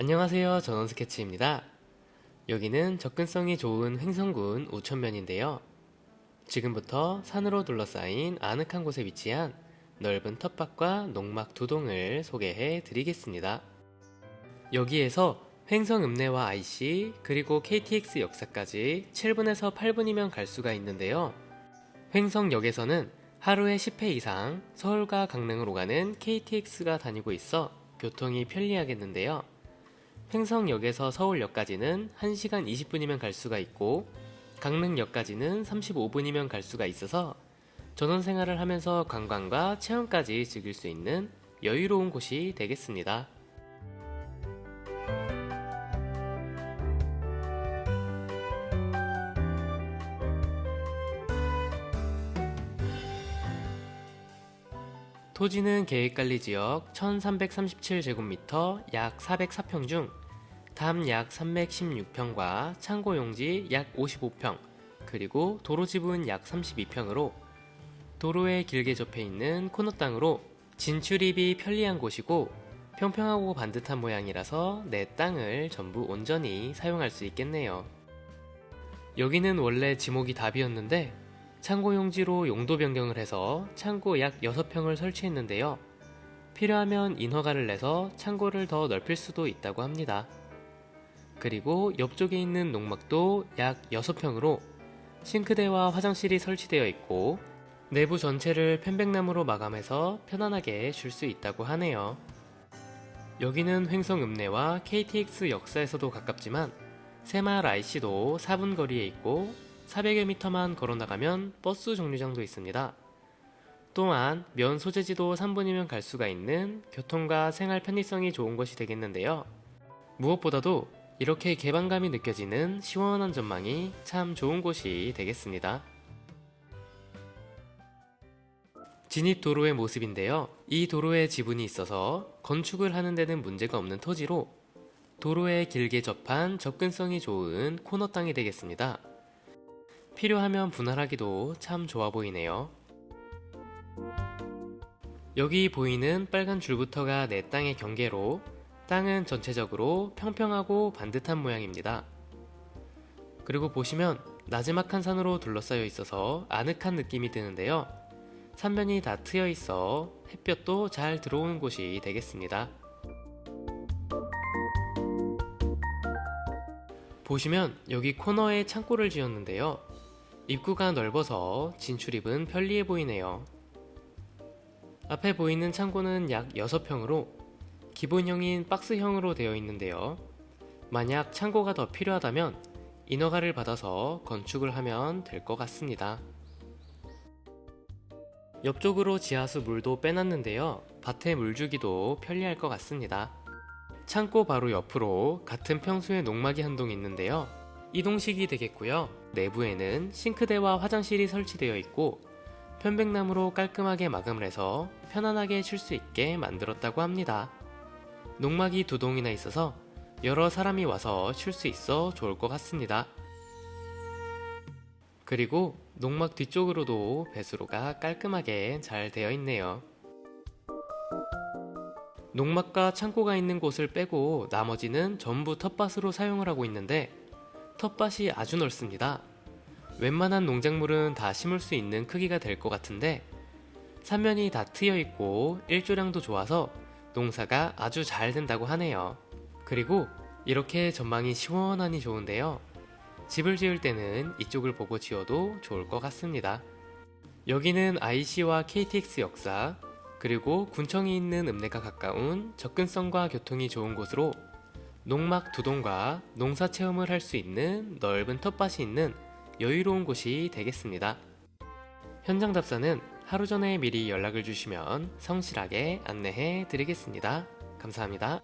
안녕하세요. 전원 스케치입니다. 여기는 접근성이 좋은 횡성군 우천면인데요. 지금부터 산으로 둘러싸인 아늑한 곳에 위치한 넓은 텃밭과 농막 두 동을 소개해 드리겠습니다. 여기에서 횡성 읍내와 IC 그리고 KTX 역사까지 7분에서 8분이면 갈 수가 있는데요. 횡성역에서는 하루에 10회 이상 서울과 강릉으로 가는 KTX가 다니고 있어 교통이 편리하겠는데요. 횡성역에서 서울역까지는 1시간 20분이면 갈 수가 있고 강릉역까지는 35분이면 갈 수가 있어서 전원 생활을 하면서 관광과 체험까지 즐길 수 있는 여유로운 곳이 되겠습니다. 토지는 계획관리지역 1337제곱미터 약 404평 중 담 약 316평과 창고용지 약 55평 그리고 도로 지분 약 32평으로 도로에 길게 접해 있는 코너 땅으로 진출입이 편리한 곳이고 평평하고 반듯한 모양이라서 내 땅을 전부 온전히 사용할 수 있겠네요. 여기는 원래 지목이 답이었는데 창고 용지로 용도 변경을 해서 창고 약 6평을 설치했는데요. 필요하면 인허가를 내서 창고를 더 넓힐 수도 있다고 합니다. 그리고 옆쪽에 있는 농막도 약 6평으로 싱크대와 화장실이 설치되어 있고 내부 전체를 편백나무로 마감해서 편안하게 쉴 수 있다고 하네요. 여기는 횡성 읍내와 KTX 역사에서도 가깝지만 새마을 IC도 4분 거리에 있고 400여 미터만 걸어 나가면 버스 정류장도 있습니다. 또한 면 소재지도 3분이면 갈 수가 있는 교통과 생활 편의성이 좋은 곳이 되겠는데요. 무엇보다도 이렇게 개방감이 느껴지는 시원한 전망이 참 좋은 곳이 되겠습니다. 진입 도로의 모습인데요. 이 도로에 지분이 있어서 건축을 하는 데는 문제가 없는 토지로 도로에 길게 접한 접근성이 좋은 코너 땅이 되겠습니다. 필요하면 분할하기도 참 좋아 보이네요. 여기 보이는 빨간 줄부터가 내 땅의 경계로 땅은 전체적으로 평평하고 반듯한 모양입니다. 그리고 보시면 나지막한 산으로 둘러싸여 있어서 아늑한 느낌이 드는데요. 산면이 다 트여 있어 햇볕도 잘 들어오는 곳이 되겠습니다. 보시면 여기 코너에 창고를 지었는데요. 입구가 넓어서 진출입은 편리해 보이네요. 앞에 보이는 창고는 약 6평으로 기본형인 박스형으로 되어 있는데요. 만약 창고가 더 필요하다면 인허가를 받아서 건축을 하면 될 것 같습니다. 옆쪽으로 지하수 물도 빼놨는데요. 밭에 물 주기도 편리할 것 같습니다. 창고 바로 옆으로 같은 평수의 농막이 한 동 있는데요. 이동식이 되겠고요. 내부에는 싱크대와 화장실이 설치되어 있고 편백나무로 깔끔하게 마감을 해서 편안하게 쉴 수 있게 만들었다고 합니다. 농막이 두 동이나 있어서 여러 사람이 와서 쉴 수 있어 좋을 것 같습니다. 그리고 농막 뒤쪽으로도 배수로가 깔끔하게 잘 되어 있네요. 농막과 창고가 있는 곳을 빼고 나머지는 전부 텃밭으로 사용을 하고 있는데 텃밭이 아주 넓습니다. 웬만한 농작물은 다 심을 수 있는 크기가 될 것 같은데 산면이 다 트여 있고 일조량도 좋아서 농사가 아주 잘 된다고 하네요. 그리고 이렇게 전망이 시원하니 좋은데요. 집을 지을 때는 이쪽을 보고 지어도 좋을 것 같습니다. 여기는 IC와 KTX 역사, 그리고 군청이 있는 읍내가 가까운 접근성과 교통이 좋은 곳으로 농막 두 동과 농사 체험을 할 수 있는 넓은 텃밭이 있는 여유로운 곳이 되겠습니다. 현장 답사는 하루 전에 미리 연락을 주시면 성실하게 안내해 드리겠습니다. 감사합니다.